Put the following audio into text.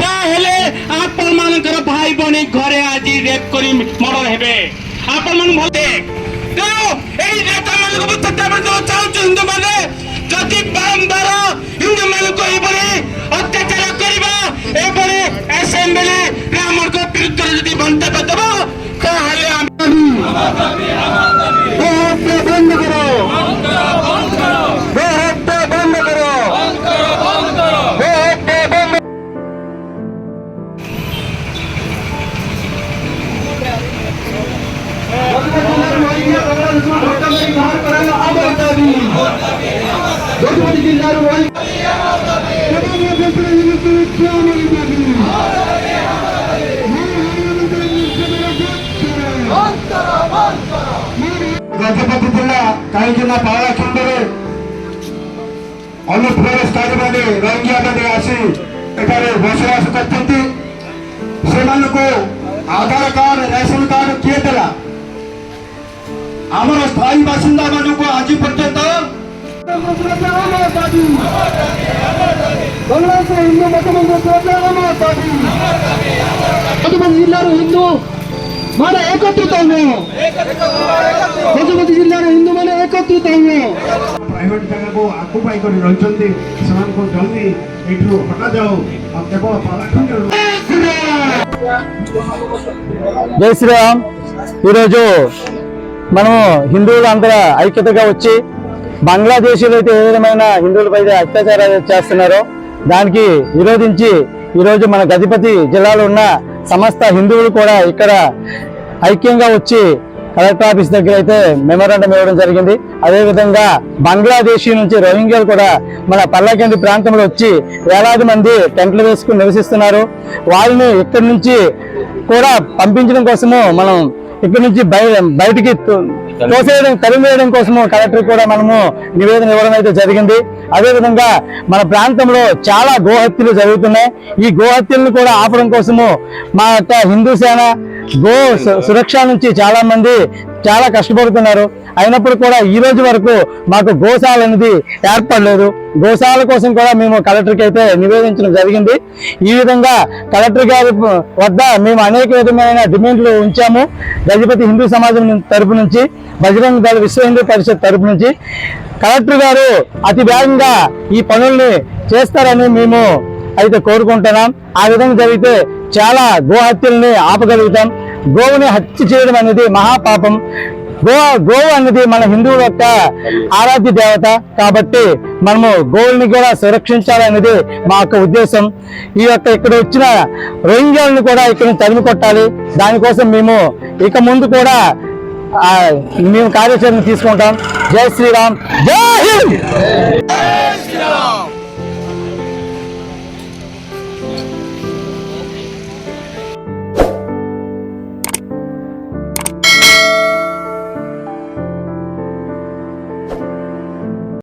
তাহলে আপনার ভাই বোন ঘরে আজি রেপ করি মর হেবে আপনার ভাবে ତେଣୁ ଏହି ନେତାମାନଙ୍କୁ ସତ୍ୟାଗ୍ରହ ଚାହୁଁଛୁ ହିନ୍ଦୁମାନେ ଯଦି ବାରମ୍ବାର ହିନ୍ଦୁମାନଙ୍କୁ ଏଭଳି ଅତ୍ୟାଚାର କରିବା ଏଭଳି ଆସେମ୍ବ୍ଲିରେ ଆମଙ୍କ ବିରୁଦ୍ଧରେ ଯଦି ମନ୍ତବ୍ୟ గౌతమి జిల్లాలో ଗଜପତି ଜିଲ୍ଲା କାହିଁକି ନା ପାଳାଖଣ୍ଡରେ ଅନୁପ୍ରବେଶକାରୀମାନେ ରୋହିଙ୍ଗ୍ୟାମାନେ ଆସି ଏଠାରେ ବସବାସ କରିଛନ୍ତି ସେମାନଙ୍କୁ ଆଧାର କାର୍ଡ ରେସନ କାର୍ଡ କିଏ ଦେଲା ଆମର ସ୍ଥାୟୀ ବାସିନ୍ଦା ମାନଙ୍କୁ ଆଜି ପର୍ଯ୍ୟନ୍ତ ବାଂଲାଦେଶ ହିନ୍ଦୁ ମତମନ୍ତ୍ର ଗଜପତି ଜିଲ୍ଲାର ହିନ୍ଦୁ ମାନେ ଏକତ୍ରିତ ହୁଅ ଗଜପତି ଜିଲ୍ଲାର ହିନ୍ଦୁମାନେ ଏକତ୍ରିତ ହୁଅ ପ୍ରାଇଭେଟ ଜାଗାକୁ ଆକୁପାଇ କରି ରହିଛନ୍ତି ସେମାନଙ୍କୁ ଜଲ୍ଦି ଏଇଠୁ ହଟାଯାଉ ଆଉ କେବଳ ପାଲାଖଣ୍ଡ జై శ్రీరామ్ ఈరోజు మనము హిందువులు అందరూ ఐక్యతగా వచ్చి బంగ్లాదేశీలు అయితే ఏ విధమైన హిందువులపై అత్యాచారాలు చేస్తున్నారో దానికి విరోధించి ఈరోజు మన గజపతి జిల్లాలో ఉన్న సమస్త హిందువులు కూడా ఇక్కడ ఐక్యంగా వచ్చి కలెక్టర్ ఆఫీస్ దగ్గర అయితే మెమోరాండం ఇవ్వడం జరిగింది. అదేవిధంగా బంగ్లాదేశీ నుంచి రోహింగ్యాలు కూడా మన పల్లకింది ప్రాంతంలో వచ్చి వేలాది మంది టెంట్లు వేసుకుని నివసిస్తున్నారు. వాళ్ళని ఇక్కడి నుంచి కూడా పంపించడం కోసము మనం ఇక్కడ నుంచి బయటికి తోసేయడం తరిమేయడం కోసము కలెక్టర్ కూడా మనము నివేదన ఇవ్వడం అయితే జరిగింది. అదేవిధంగా మన ప్రాంతంలో చాలా గోహత్యలు జరుగుతున్నాయి. ఈ గోహత్యలను కూడా ఆపడం కోసము మా యొక్క హిందూ సేన గో సురక్ష నుంచి చాలా మంది చాలా కష్టపడుతున్నారు. అయినప్పుడు కూడా ఈ రోజు వరకు మాకు గోశాల అనేది ఏర్పడలేదు. గోశాల కోసం కూడా మేము కలెక్టర్కి అయితే నివేదించడం జరిగింది. ఈ విధంగా కలెక్టర్ గారి వద్ద మేము అనేక విధమైన డిమాండ్లు ఉంచాము. గజపతి హిందూ సమాజం తరపు నుంచి బజరంగ దళ విశ్వ హిందూ పరిషత్ తరపు నుంచి. కలెక్టర్ గారు అతి వేగంగా ఈ పనుల్ని చేస్తారని మేము అయితే కోరుకుంటున్నాం. ఆ విధంగా జరిగితే చాలా గోహత్యల్ని ఆపగలుగుతాం. గోవుని హత్య చేయడం అనేది మహాపాపం. గో గోవు అనేది మన హిందువుల యొక్క ఆరాధ్య దేవత. కాబట్టి మనము గోవుల్ని కూడా సంరక్షించాలనేది మా యొక్క ఉద్దేశం. ఈ యొక్క ఇక్కడ వచ్చిన రోహింగ్యాలను కూడా ఇక్కడ తరిమి కొట్టాలి. దానికోసం మేము ఇక ముందు కూడా మేము కార్యాచరణ తీసుకుంటాం. జై శ్రీరామ్. జై హింద్!